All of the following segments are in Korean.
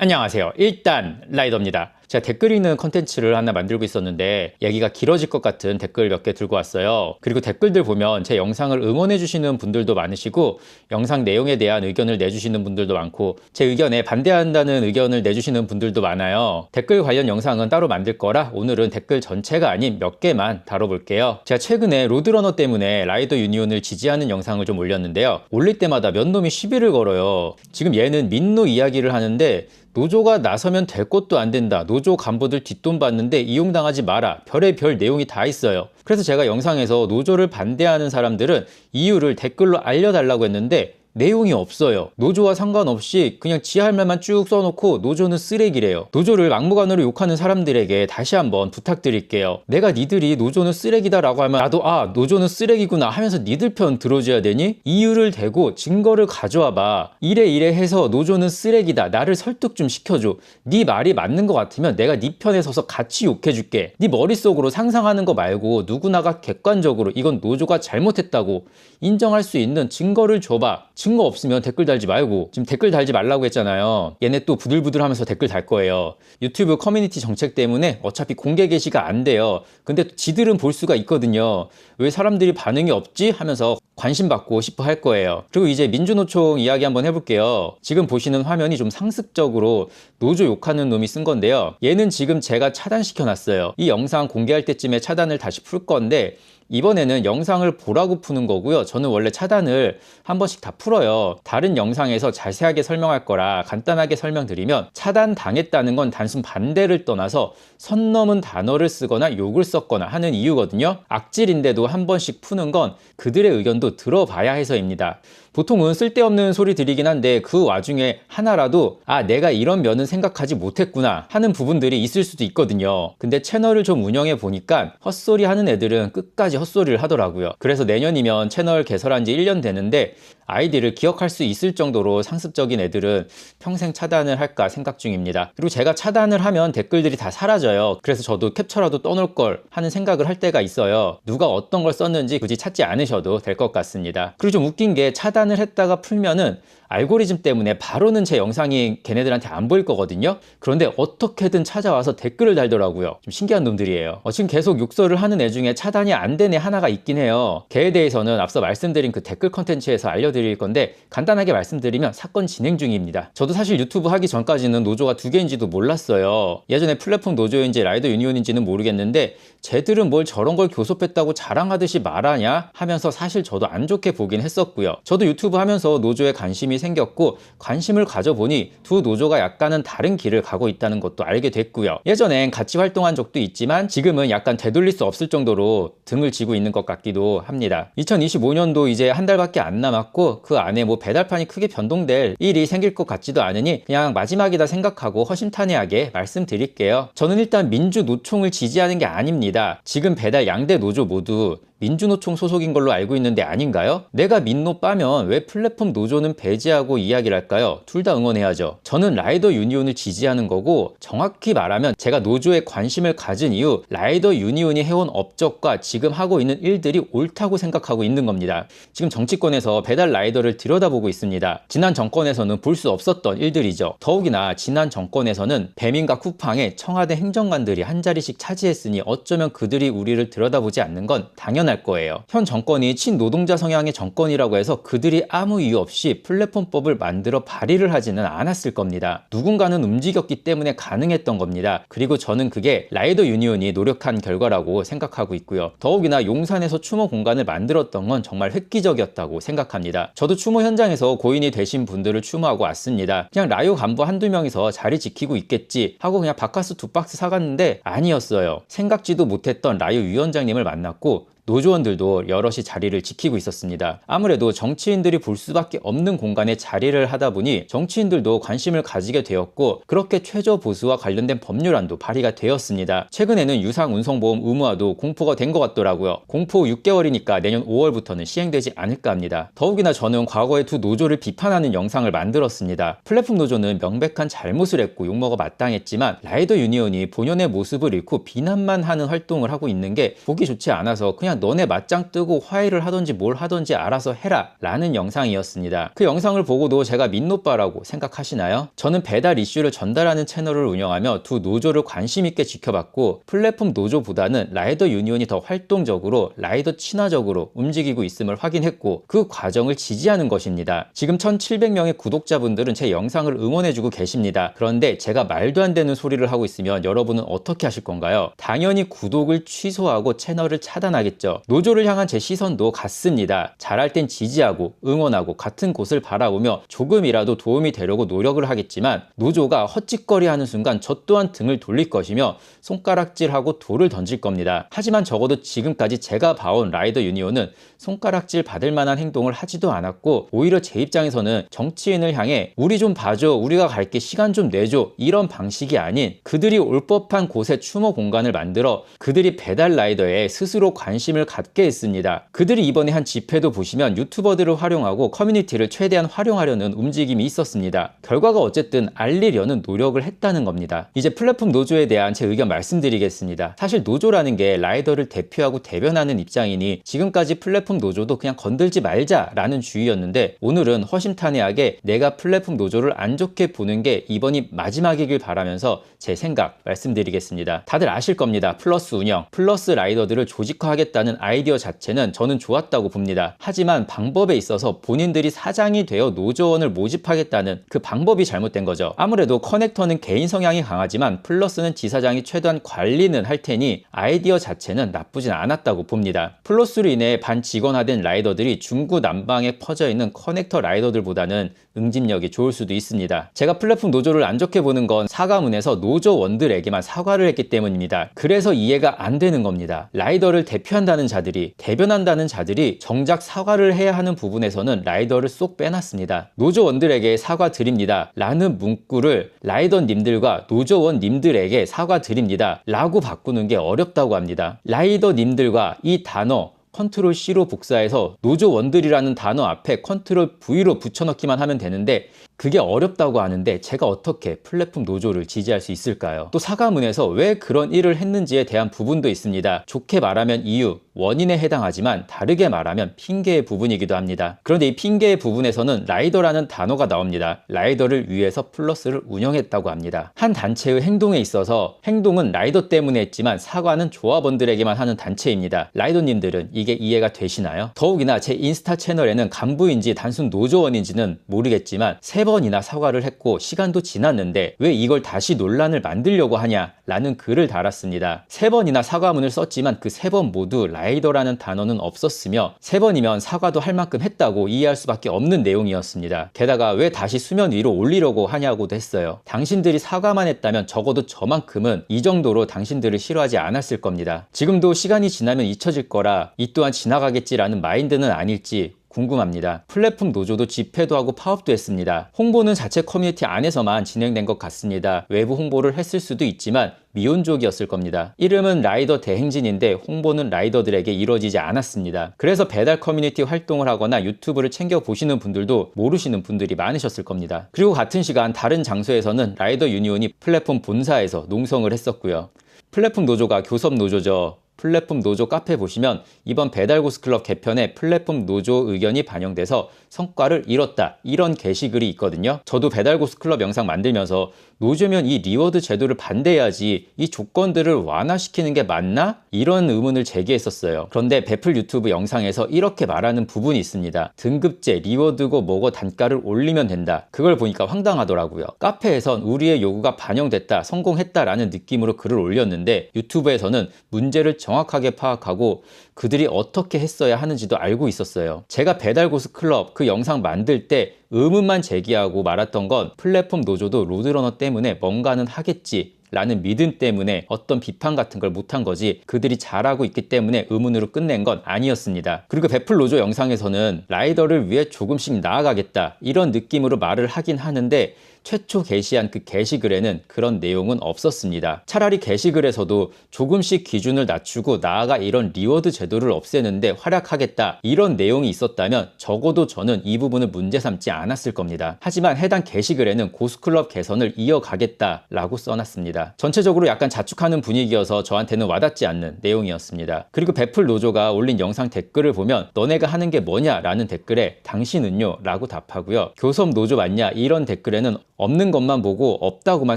안녕하세요. 일단 라이더입니다. 제가 댓글 읽는 컨텐츠를 하나 만들고 있었는데 얘기가 길어질 것 같은 댓글 몇 개 들고 왔어요. 그리고 댓글들 보면 제 영상을 응원해 주시는 분들도 많으시고 영상 내용에 대한 의견을 내주시는 분들도 많고 제 의견에 반대한다는 의견을 내주시는 분들도 많아요. 댓글 관련 영상은 따로 만들 거라 오늘은 댓글 전체가 아닌 몇 개만 다뤄볼게요. 제가 최근에 로드러너 때문에 라이더 유니온을 지지하는 영상을 좀 올렸는데요. 올릴 때마다 몇 놈이 시비를 걸어요. 지금 얘는 민노 이야기를 하는데 노조가 나서면 될 것도 안 된다. 노조 간부들 뒷돈 받는데 이용당하지 마라. 별의 별 내용이 다 있어요. 그래서 제가 영상에서 노조를 반대하는 사람들은 이유를 댓글로 알려달라고 했는데 내용이 없어요. 노조와 상관없이 그냥 지 할 말만 쭉 써놓고 노조는 쓰레기래요. 노조를 막무가내로 욕하는 사람들에게 다시 한번 부탁드릴게요. 내가 니들이 노조는 쓰레기다 라고 하면 나도 아 노조는 쓰레기구나 하면서 니들 편 들어줘야 되니? 이유를 대고 증거를 가져와봐. 이래 이래 해서 노조는 쓰레기다. 나를 설득 좀 시켜줘. 네 말이 맞는 것 같으면 내가 네 편에 서서 같이 욕해줄게. 네 머릿속으로 상상하는 거 말고 누구나가 객관적으로 이건 노조가 잘못했다고 인정할 수 있는 증거를 줘봐. 증거 없으면 댓글 달지 말고 지금 댓글 달지 말라고 했잖아요. 얘네 또 부들부들 하면서 댓글 달 거예요. 유튜브 커뮤니티 정책 때문에 어차피 공개 게시가 안 돼요. 근데 지들은 볼 수가 있거든요. 왜 사람들이 반응이 없지? 하면서 관심 받고 싶어 할 거예요. 그리고 이제 민주노총 이야기 한번 해볼게요. 지금 보시는 화면이 좀 상습적으로 노조 욕하는 놈이 쓴 건데요. 얘는 지금 제가 차단시켜 놨어요. 이 영상 공개할 때쯤에 차단을 다시 풀 건데 이번에는 영상을 보라고 푸는 거고요. 저는 원래 차단을 한 번씩 다 풀어요. 다른 영상에서 자세하게 설명할 거라 간단하게 설명드리면 차단 당했다는 건 단순 반대를 떠나서 선 넘은 단어를 쓰거나 욕을 썼거나 하는 이유거든요. 악질인데도 한 번씩 푸는 건 그들의 의견도 들어봐야 해서입니다. 보통은 쓸데없는 소리 들이긴 한데 그 와중에 하나라도 아 내가 이런 면은 생각하지 못했구나 하는 부분들이 있을 수도 있거든요. 근데 채널을 좀 운영해 보니까 헛소리 하는 애들은 끝까지 헛소리를 하더라고요. 그래서 내년이면 채널 개설한 지 1년 되는데 아이디를 기억할 수 있을 정도로 상습적인 애들은 평생 차단을 할까 생각 중입니다. 그리고 제가 차단을 하면 댓글들이 다 사라져요. 그래서 저도 캡처라도 떠놓을 걸 하는 생각을 할 때가 있어요. 누가 어떤 걸 썼는지 굳이 찾지 않으셔도 될 것 같습니다. 그리고 좀 웃긴 게 차단을 했다가 풀면은 알고리즘 때문에 바로는 제 영상이 걔네들한테 안 보일 거거든요. 그런데 어떻게든 찾아와서 댓글을 달더라고요. 좀 신기한 놈들이에요. 어, 지금 계속 욕설을 하는 애 중에 차단이 안 된 애 하나가 있긴 해요. 걔에 대해서는 앞서 말씀드린 그 댓글 컨텐츠에서 알려드 릴 건데 간단하게 말씀드리면 사건 진행 중입니다. 저도 사실 유튜브 하기 전까지는 노조가 두 개인지도 몰랐어요. 예전에 플랫폼 노조인지 라이더 유니온인지는 모르겠는데 쟤들은 뭘 저런 걸 교섭했다고 자랑하듯이 말하냐 하면서 사실 저도 안 좋게 보긴 했었고요. 저도 유튜브 하면서 노조에 관심이 생겼고 관심을 가져보니 두 노조가 약간은 다른 길을 가고 있다는 것도 알게 됐고요. 예전엔 같이 활동한 적도 있지만 지금은 약간 되돌릴 수 없을 정도로 등을 지고 있는 것 같기도 합니다. 2025년도 이제 한 달밖에 안 남았고 그 안에 뭐 배달판이 크게 변동될 일이 생길 것 같지도 않으니 그냥 마지막이다 생각하고 허심탄회하게 말씀드릴게요. 저는 일단 민주노총을 지지하는 게 아닙니다. 지금 배달 양대 노조 모두 민주노총 소속인 걸로 알고 있는데 아닌가요? 내가 민노 빠면 왜 플랫폼 노조는 배제하고 이야기를 할까요? 둘 다 응원해야죠. 저는 라이더 유니온을 지지하는 거고 정확히 말하면 제가 노조에 관심을 가진 이유 라이더 유니온이 해온 업적과 지금 하고 있는 일들이 옳다고 생각하고 있는 겁니다. 지금 정치권에서 배달 라이더를 들여다보고 있습니다. 지난 정권에서는 볼 수 없었던 일들이죠. 더욱이나 지난 정권에서는 배민과 쿠팡에 청와대 행정관들이 한 자리씩 차지했으니 어쩌면 그들이 우리를 들여다보지 않는 건 당연 할 거예요. 현 정권이 친노동자 성향의 정권이라고 해서 그들이 아무 이유 없이 플랫폼법을 만들어 발의를 하지는 않았을 겁니다. 누군가는 움직였기 때문에 가능했던 겁니다. 그리고 저는 그게 라이더 유니온이 노력한 결과라고 생각하고 있고요. 더욱이나 용산에서 추모 공간을 만들었던 건 정말 획기적이었다고 생각합니다. 저도 추모 현장에서 고인이 되신 분들을 추모하고 왔습니다. 그냥 라이오 간부 한두 명이서 자리 지키고 있겠지 하고 그냥 바카스 두 박스 사갔는데 아니었어요. 생각지도 못했던 라이오 위원장님을 만났고 노조원들도 여럿이 자리를 지키고 있었습니다. 아무래도 정치인들이 볼 수밖에 없는 공간에 자리를 하다 보니 정치인들도 관심을 가지게 되었고 그렇게 최저 보수와 관련된 법률안도 발의가 되었습니다. 최근에는 유상 운송보험 의무화도 공포가 된 것 같더라고요. 공포 6개월이니까 내년 5월부터는 시행되지 않을까 합니다. 더욱이나 저는 과거에 두 노조를 비판하는 영상을 만들었습니다. 플랫폼 노조는 명백한 잘못을 했고 욕먹어 마땅했지만 라이더 유니온이 본연의 모습을 잃고 비난만 하는 활동을 하고 있는 게 보기 좋지 않아서 그냥 너네 맞짱 뜨고 화해를 하던지 뭘 하던지 알아서 해라 라는 영상이었습니다. 그 영상을 보고도 제가 민노빠라고 생각하시나요? 저는 배달 이슈를 전달하는 채널을 운영하며 두 노조를 관심 있게 지켜봤고 플랫폼 노조보다는 라이더 유니온이 더 활동적으로 라이더 친화적으로 움직이고 있음을 확인했고 그 과정을 지지하는 것입니다. 지금 1700명의 구독자분들은 제 영상을 응원해주고 계십니다. 그런데 제가 말도 안 되는 소리를 하고 있으면 여러분은 어떻게 하실 건가요? 당연히 구독을 취소하고 채널을 차단하겠죠. 노조를 향한 제 시선도 같습니다. 잘할 땐 지지하고 응원하고 같은 곳을 바라보며 조금이라도 도움이 되려고 노력을 하겠지만 노조가 헛짓거리 하는 순간 저 또한 등을 돌릴 것이며 손가락질하고 돌을 던질 겁니다. 하지만 적어도 지금까지 제가 봐온 라이더 유니온은 손가락질 받을 만한 행동을 하지도 않았고 오히려 제 입장에서는 정치인을 향해 우리 좀 봐줘 우리가 갈게 시간 좀 내줘 이런 방식이 아닌 그들이 올 법한 곳에 추모 공간을 만들어 그들이 배달 라이더에 스스로 관심 을 갖게 했습니다. 그들이 이번에 한 집회도 보시면 유튜버들을 활용하고 커뮤니티를 최대한 활용하려는 움직임이 있었습니다. 결과가 어쨌든 알리려는 노력을 했다는 겁니다. 이제 플랫폼 노조에 대한 제 의견 말씀드리겠습니다. 사실 노조라는 게 라이더를 대표하고 대변하는 입장이니 지금까지 플랫폼 노조도 그냥 건들지 말자라는 주의였는데 오늘은 허심탄회하게 내가 플랫폼 노조를 안 좋게 보는 게 이번이 마지막이길 바라면서 제 생각 말씀드리겠습니다. 다들 아실 겁니다. 플러스 운영, 플러스 라이더들을 조직화하겠다 는 아이디어 자체는 저는 좋았다고 봅니다. 하지만 방법에 있어서 본인들이 사장이 되어 노조원을 모집하겠다는 그 방법이 잘못된 거죠. 아무래도 커넥터는 개인 성향이 강하지만 플러스는 지사장이 최대한 관리는 할 테니 아이디어 자체는 나쁘진 않았다고 봅니다. 플러스로 인해 반 직원화된 라이더들이 중구 남방에 퍼져 있는 커넥터 라이더들보다는 응집력이 좋을 수도 있습니다. 제가 플랫폼 노조를 안 좋게 보는 건 사과문에서 노조원들에게만 사과를 했기 때문입니다. 그래서 이해가 안 되는 겁니다. 라이더를 대표 한다는 자들이 대변한다는 자들이 정작 사과를 해야 하는 부분에서는 라이더를 쏙 빼놨습니다. 노조원들에게 사과드립니다. 라는 문구를 라이더님들과 노조원님들에게 사과드립니다. 라고 바꾸는 게 어렵다고 합니다. 라이더님들과 이 단어 컨트롤 C로 복사해서 노조원들이라는 단어 앞에 컨트롤 V로 붙여넣기만 하면 되는데 그게 어렵다고 하는데 제가 어떻게 플랫폼 노조를 지지할 수 있을까요? 또 사과문에서 왜 그런 일을 했는지에 대한 부분도 있습니다. 좋게 말하면 이유, 원인에 해당하지만 다르게 말하면 핑계의 부분이기도 합니다. 그런데 이 핑계의 부분에서는 라이더라는 단어가 나옵니다. 라이더를 위해서 플러스를 운영했다고 합니다. 한 단체의 행동에 있어서 행동은 라이더 때문에 했지만 사과는 조합원들에게만 하는 단체입니다. 라이더님들은 이게 이해가 되시나요? 더욱이나 제 인스타 채널에는 간부인지 단순 노조원인지는 모르겠지만 세 번이나 사과를 했고 시간도 지났는데 왜 이걸 다시 논란을 만들려고 하냐라는 글을 달았습니다. 세 번이나 사과문을 썼지만 그 세 번 모두 라이더라는 단어는 없었으며 세 번이면 사과도 할 만큼 했다고 이해할 수밖에 없는 내용이었습니다. 게다가 왜 다시 수면 위로 올리려고 하냐고도 했어요. 당신들이 사과만 했다면 적어도 저만큼은 이 정도로 당신들을 싫어하지 않았을 겁니다. 지금도 시간이 지나면 잊혀질 거라 이 또한 지나가겠지라는 마인드는 아닐지 궁금합니다. 플랫폼 노조도 집회도 하고 파업도 했습니다. 홍보는 자체 커뮤니티 안에서만 진행된 것 같습니다. 외부 홍보를 했을 수도 있지만 미온족이었을 겁니다. 이름은 라이더 대행진인데 홍보는 라이더들에게 이루어지지 않았습니다. 그래서 배달 커뮤니티 활동을 하거나 유튜브를 챙겨 보시는 분들도 모르시는 분들이 많으셨을 겁니다. 그리고 같은 시간 다른 장소에서는 라이더 유니온이 플랫폼 본사에서 농성을 했었고요. 플랫폼 노조가 교섭 노조죠. 플랫폼 노조 카페 보시면 이번 배달고스 클럽 개편에 플랫폼 노조 의견이 반영돼서 성과를 이뤘다 이런 게시글이 있거든요. 저도 배달고스 클럽 영상 만들면서 노조면 이 리워드 제도를 반대해야지 이 조건들을 완화시키는 게 맞나? 이런 의문을 제기했었어요. 그런데 배플 유튜브 영상에서 이렇게 말하는 부분이 있습니다. 등급제, 리워드고 뭐고 단가를 올리면 된다. 그걸 보니까 황당하더라고요. 카페에선 우리의 요구가 반영됐다, 성공했다라는 느낌으로 글을 올렸는데 유튜브에서는 문제를 정확하게 파악하고 그들이 어떻게 했어야 하는지도 알고 있었어요. 제가 배달고스 클럽 그 영상 만들 때 의문만 제기하고 말았던 건 플랫폼 노조도 로드러너 때문에 뭔가는 하겠지 라는 믿음 때문에 어떤 비판 같은 걸 못한 거지 그들이 잘하고 있기 때문에 의문으로 끝낸 건 아니었습니다. 그리고 노조 영상에서는 라이더를 위해 조금씩 나아가겠다 이런 느낌으로 말을 하긴 하는데 최초 게시한 그 게시글에는 그런 내용은 없었습니다. 차라리 게시글에서도 조금씩 기준을 낮추고 나아가 이런 리워드 제도를 없애는데 활약하겠다 이런 내용이 있었다면 적어도 저는 이 부분을 문제 삼지 않았을 겁니다. 하지만 해당 게시글에는 고스클럽 개선을 이어가겠다라고 써놨습니다. 전체적으로 약간 자축하는 분위기여서 저한테는 와닿지 않는 내용이었습니다. 그리고 배플 노조가 올린 영상 댓글을 보면 너네가 하는 게 뭐냐 라는 댓글에 당신은요 라고 답하고요. 교섭 노조 맞냐 이런 댓글에는 없는 것만 보고 없다고만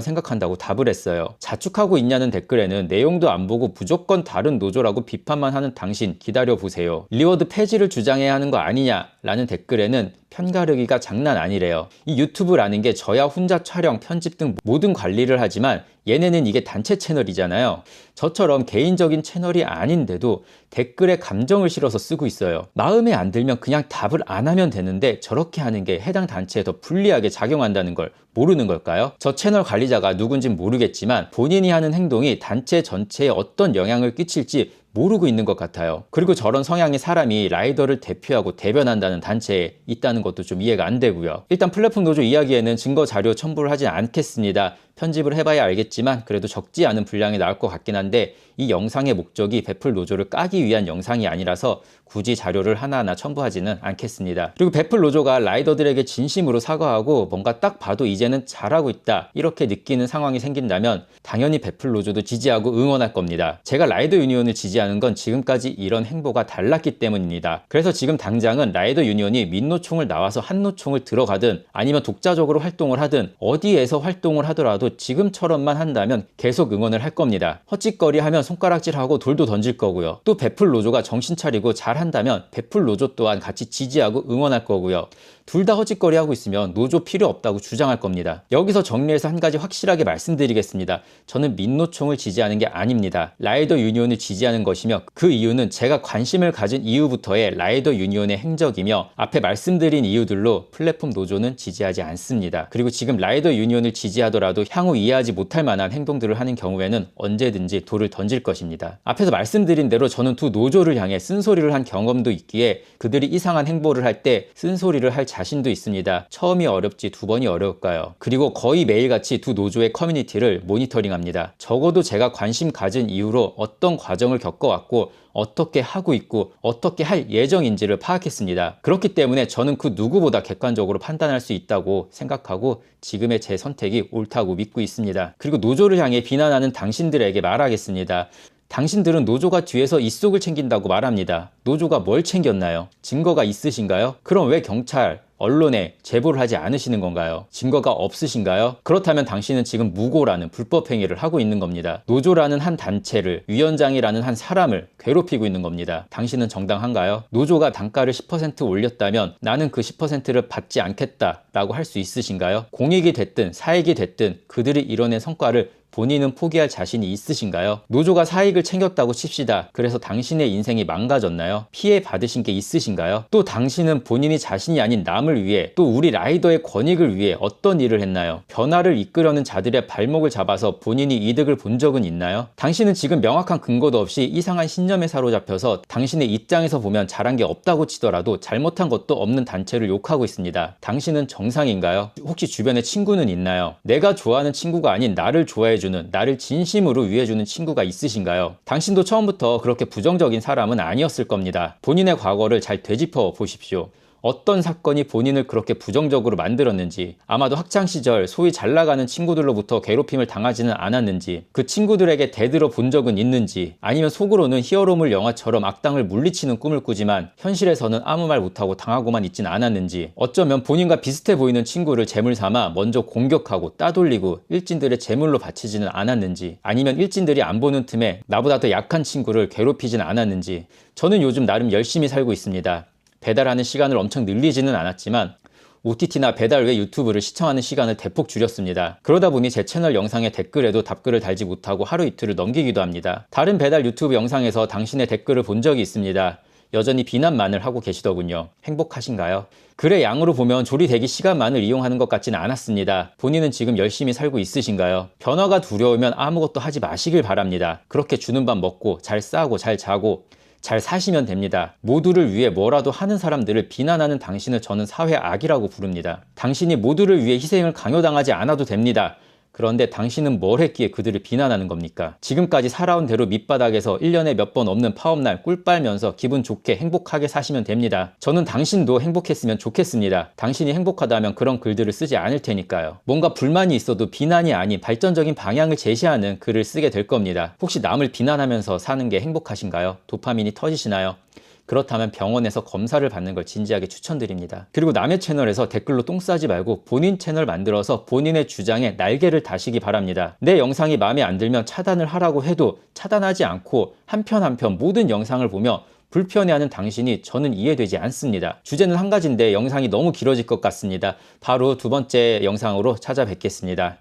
생각한다고 답을 했어요. 자축하고 있냐는 댓글에는 내용도 안 보고 무조건 다른 노조라고 비판만 하는 당신 기다려 보세요. 리워드 폐지를 주장해야 하는 거 아니냐라는 댓글에는 편가르기가 장난 아니래요. 이 유튜브라는 게 저야 혼자 촬영, 편집 등 모든 관리를 하지만 얘네는 이게 단체 채널이잖아요. 저처럼 개인적인 채널이 아닌데도 댓글에 감정을 실어서 쓰고 있어요. 마음에 안 들면 그냥 답을 안 하면 되는데 저렇게 하는 게 해당 단체에 더 불리하게 작용한다는 걸 모르는 걸까요? 저 채널 관리자가 누군진 모르겠지만 본인이 하는 행동이 단체 전체에 어떤 영향을 끼칠지 모르고 있는 것 같아요. 그리고 저런 성향의 사람이 라이더를 대표하고 대변한다는 단체에 있다는 것도 좀 이해가 안 되고요. 일단 플랫폼 노조 이야기에는 증거 자료 첨부를 하지 않겠습니다. 편집을 해봐야 알겠지만 그래도 적지 않은 분량이 나올 것 같긴 한데 이 영상의 목적이 베풀 노조를 까기 위한 영상이 아니라서 굳이 자료를 하나하나 첨부하지는 않겠습니다. 그리고 베풀 노조가 라이더들에게 진심으로 사과하고 뭔가 딱 봐도 이제는 잘하고 있다 이렇게 느끼는 상황이 생긴다면 당연히 베풀 노조도 지지하고 응원할 겁니다. 제가 라이더 유니온을 지지하는 건 지금까지 이런 행보가 달랐기 때문입니다. 그래서 지금 당장은 라이더 유니온이 민노총을 나와서 한노총을 들어가든 아니면 독자적으로 활동을 하든 어디에서 활동을 하더라도 지금처럼만 한다면 계속 응원을 할 겁니다. 헛짓거리 하면 손가락질하고 돌도 던질 거고요. 또 베풀 노조가 정신 차리고 잘 한다면 베풀 노조 또한 같이 지지하고 응원할 거고요. 둘다 헛짓거리 하고 있으면 노조 필요 없다고 주장할 겁니다. 여기서 정리해서 한 가지 확실하게 말씀드리겠습니다. 저는 민노총을 지지하는 게 아닙니다. 라이더 유니온을 지지하는 것이며 그 이유는 제가 관심을 가진 이후부터의 라이더 유니온의 행적이며 앞에 말씀드린 이유들로 플랫폼 노조는 지지하지 않습니다. 그리고 지금 라이더 유니온을 지지하더라도 향후 이해하지 못할 만한 행동들을 하는 경우에는 언제든지 돌을 던질 것입니다. 앞에서 말씀드린 대로 저는 두 노조를 향해 쓴소리를 한 경험도 있기에 그들이 이상한 행보를 할 때 쓴소리를 할 자신도 있습니다. 처음이 어렵지 두 번이 어려울까요? 그리고 거의 매일같이 두 노조의 커뮤니티를 모니터링합니다. 적어도 제가 관심 가진 이후로 어떤 과정을 겪어왔고 어떻게 하고 있고 어떻게 할 예정인지를 파악했습니다. 그렇기 때문에 저는 그 누구보다 객관적으로 판단할 수 있다고 생각하고 지금의 제 선택이 옳다고 믿고 있습니다. 그리고 노조를 향해 비난하는 당신들에게 말하겠습니다. 당신들은 노조가 뒤에서 이속을 챙긴다고 말합니다. 노조가 뭘 챙겼나요? 증거가 있으신가요? 그럼 왜 경찰, 언론에 제보를 하지 않으시는 건가요? 증거가 없으신가요? 그렇다면 당신은 지금 무고라는 불법 행위를 하고 있는 겁니다. 노조라는 한 단체를 위원장이라는 한 사람을 괴롭히고 있는 겁니다. 당신은 정당한가요? 노조가 단가를 10% 올렸다면 나는 그 10%를 받지 않겠다라고 할 수 있으신가요? 공익이 됐든 사익이 됐든 그들이 이뤄낸 성과를 본인은 포기할 자신이 있으신가요? 노조가 사익을 챙겼다고 칩시다. 그래서 당신의 인생이 망가졌나요? 피해 받으신 게 있으신가요? 또 당신은 본인이 자신이 아닌 남을 위해 또 우리 라이더의 권익을 위해 어떤 일을 했나요? 변화를 이끌려는 자들의 발목을 잡아서 본인이 이득을 본 적은 있나요? 당신은 지금 명확한 근거도 없이 이상한 신념에 사로잡혀서 당신의 입장에서 보면 잘한 게 없다고 치더라도 잘못한 것도 없는 단체를 욕하고 있습니다. 당신은 정상인가요? 혹시 주변에 친구는 있나요? 내가 좋아하는 친구가 아닌 나를 좋아해 위해주는 나를 진심으로 위해주는 친구가 있으신가요? 당신도 처음부터 그렇게 부정적인 사람은 아니었을 겁니다. 본인의 과거를 잘 되짚어 보십시오. 어떤 사건이 본인을 그렇게 부정적으로 만들었는지, 아마도 학창시절 소위 잘 나가는 친구들로부터 괴롭힘을 당하지는 않았는지, 그 친구들에게 대들어 본 적은 있는지, 아니면 속으로는 히어로물 영화처럼 악당을 물리치는 꿈을 꾸지만 현실에서는 아무 말 못하고 당하고만 있진 않았는지, 어쩌면 본인과 비슷해 보이는 친구를 재물 삼아 먼저 공격하고 따돌리고 일진들의 재물로 바치지는 않았는지, 아니면 일진들이 안 보는 틈에 나보다 더 약한 친구를 괴롭히진 않았는지, 저는 요즘 나름 열심히 살고 있습니다. 배달하는 시간을 엄청 늘리지는 않았지만 OTT나 배달 외 유튜브를 시청하는 시간을 대폭 줄였습니다. 그러다 보니 제 채널 영상에 댓글에도 답글을 달지 못하고 하루 이틀을 넘기기도 합니다. 다른 배달 유튜브 영상에서 당신의 댓글을 본 적이 있습니다. 여전히 비난만을 하고 계시더군요. 행복하신가요? 글의 양으로 보면 조리 대기 시간만을 이용하는 것 같지는 않았습니다. 본인은 지금 열심히 살고 있으신가요? 변화가 두려우면 아무것도 하지 마시길 바랍니다. 그렇게 주는 밥 먹고 잘 싸고 잘 자고 잘 사시면 됩니다. 모두를 위해 뭐라도 하는 사람들을 비난하는 당신을 저는 사회 악이라고 부릅니다. 당신이 모두를 위해 희생을 강요당하지 않아도 됩니다. 그런데 당신은 뭘 했기에 그들을 비난하는 겁니까? 지금까지 살아온 대로 밑바닥에서 1년에 몇 번 없는 파업날 꿀 빨면서 기분 좋게 행복하게 사시면 됩니다. 저는 당신도 행복했으면 좋겠습니다. 당신이 행복하다면 그런 글들을 쓰지 않을 테니까요. 뭔가 불만이 있어도 비난이 아닌 발전적인 방향을 제시하는 글을 쓰게 될 겁니다. 혹시 남을 비난하면서 사는 게 행복하신가요? 도파민이 터지시나요? 그렇다면 병원에서 검사를 받는 걸 진지하게 추천드립니다. 그리고 남의 채널에서 댓글로 똥 싸지 말고 본인 채널 만들어서 본인의 주장에 날개를 다시기 바랍니다. 내 영상이 마음에 안 들면 차단을 하라고 해도 차단하지 않고 한편 한편 모든 영상을 보며 불편해하는 당신이 저는 이해되지 않습니다. 주제는 한 가지인데 영상이 너무 길어질 것 같습니다. 바로 두 번째 영상으로 찾아뵙겠습니다.